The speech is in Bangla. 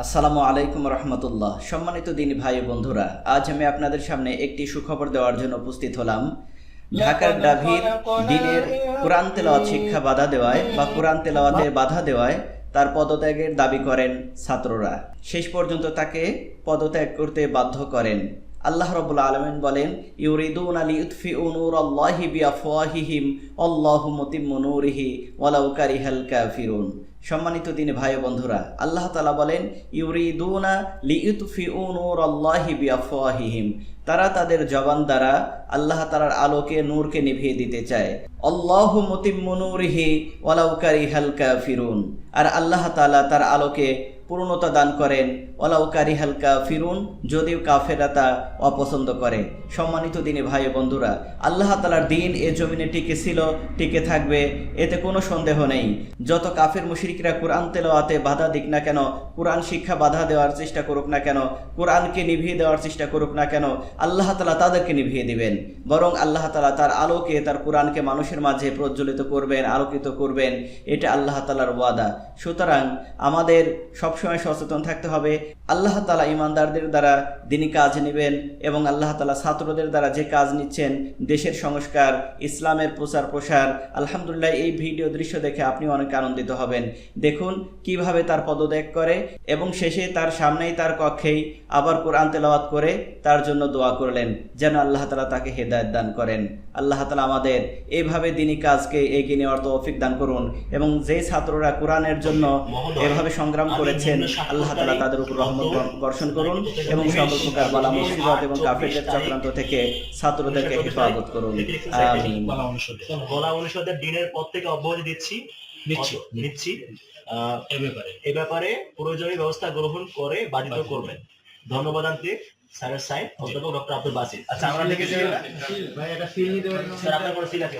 আসসালামু আলাইকুম রহমতুল্লাহ। সম্মানিত দিন ভাই বন্ধুরা, আজ আমি আপনাদের সামনে একটি সুখবর দেওয়ার জন্য উপস্থিত হলাম। ঢাকার ডাভির দিনের কোরআন তেলাওয়াত শিক্ষা বাধা দেওয়ায় বা কোরআন তেলাওয়াতে বাধা দেওয়ায় তার পদত্যাগের দাবি করেন ছাত্ররা। শেষ পর্যন্ত তাকে পদত্যাগ করতে বাধ্য করেন। আল্লাহ রবুল আলমিন বলেন, ইউরিদুন আলী উৎফি উনুর আল্লাহি বিআফওয়াহিহিম, আল্লাহু মুতিম্মু নূরিহি, ওয়ালাউ কারিহাল কাফিরুন। সম্মানিত দিনে ভাই বন্ধুরা, আল্লাহ তালা বলেন, ইউরিদুনা লিউতফি নূর আল্লাহি বিআফওয়াহিহিম। তারা তাদের জবান দ্বারা আল্লাহ তালার আলোকে নূরকে নিভিয়ে দিতে চায়। আল্লাহু মুতিম্মু নূরিহি, ওয়ালাউ কারিহাল কাফিরুন। আর আল্লাহ তাআলা তার আলোকে পূর্ণতা দান করেন। ওলাউ কারিহাল কাফিরুন, যদিও কাফেরা তা অপছন্দ করে। সম্মানিত দিনে ভাই বন্ধুরা, আল্লাহ তালার দিন এ জমিনে টিকে ছিল, টিকে থাকবে, এতে কোনো সন্দেহ নেই। যত কাফের মুশরিকরা কোরআন তেলাওয়াতে বাধা দিক না কেন, কোরআন শিক্ষা বাধা দেওয়ার চেষ্টা করুক না কেন, কোরআনকে নিভিয়ে দেওয়ার চেষ্টা করুক না কেন, আল্লাহ তালা তাদেরকে নিভিয়ে দিবেন। বরং আল্লাহ তালা তার আলোকে, তার কোরআনকে মানুষের মাঝে প্রজ্বলিত করবেন, আলোকিত করবেন, এটা আল্লাহ তালার ওয়াদা। সুতরাং আমাদের সবসময় সচেতন থাকতে হবে। আল্লাহ তালা ইমানদারদের দ্বারা দিনই কাজ নেবেন এবং আল্লাহ তালা ছাত্রদের দ্বারা যে কাজ নিচ্ছেন দেশের সংস্কার ইসলামের প্রচার প্রসার আলহামদুলিল্লাহ এই ভিডিও দৃশ্য দেখে আপনি অনেক আনন্দিত হবেন। দেখুন কীভাবে তার পদত্যাগ করে এবং শেষে তার সামনেই তার কক্ষেই আবার কোরআন তেলাওয়াত করে তার জন্য দোয়া করলেন যেন আল্লাহ তালা তাকে হেদায়ত দান করেন। আল্লাহ তালা আমাদের এইভাবে দিনই কাজকে এগিয়ে নেওয়ার তৌফিক দান করুন এবং যে ছাত্ররা কোরআনের জন্য এভাবে সংগ্রাম করেছেন আল্লাহ তালা তাদের উপর রহমত বর্ষণ করুন এবং সকল প্রকার বালা মুসিবত এবং কাফেরদের চক্রান্ত থেকে ছাত্রদেরকে হেফাজত করুন। বলা অনুষদের দিনের পর থেকে অব্যাহতি দিচ্ছি। নিচ্ছি। নিচ্ছি। এ ব্যাপারে এ ব্যাপারে প্রয়োজনীয় ব্যবস্থা গ্রহণ করে বাধিত করবেন। ধন্যবাদ আনতে স্যারের সাইন অধ্যাপক ডক্টর আব্দুল বাসির। আচ্ছা আমরা লিখে স্যার আপনার কোনো সিল আছে?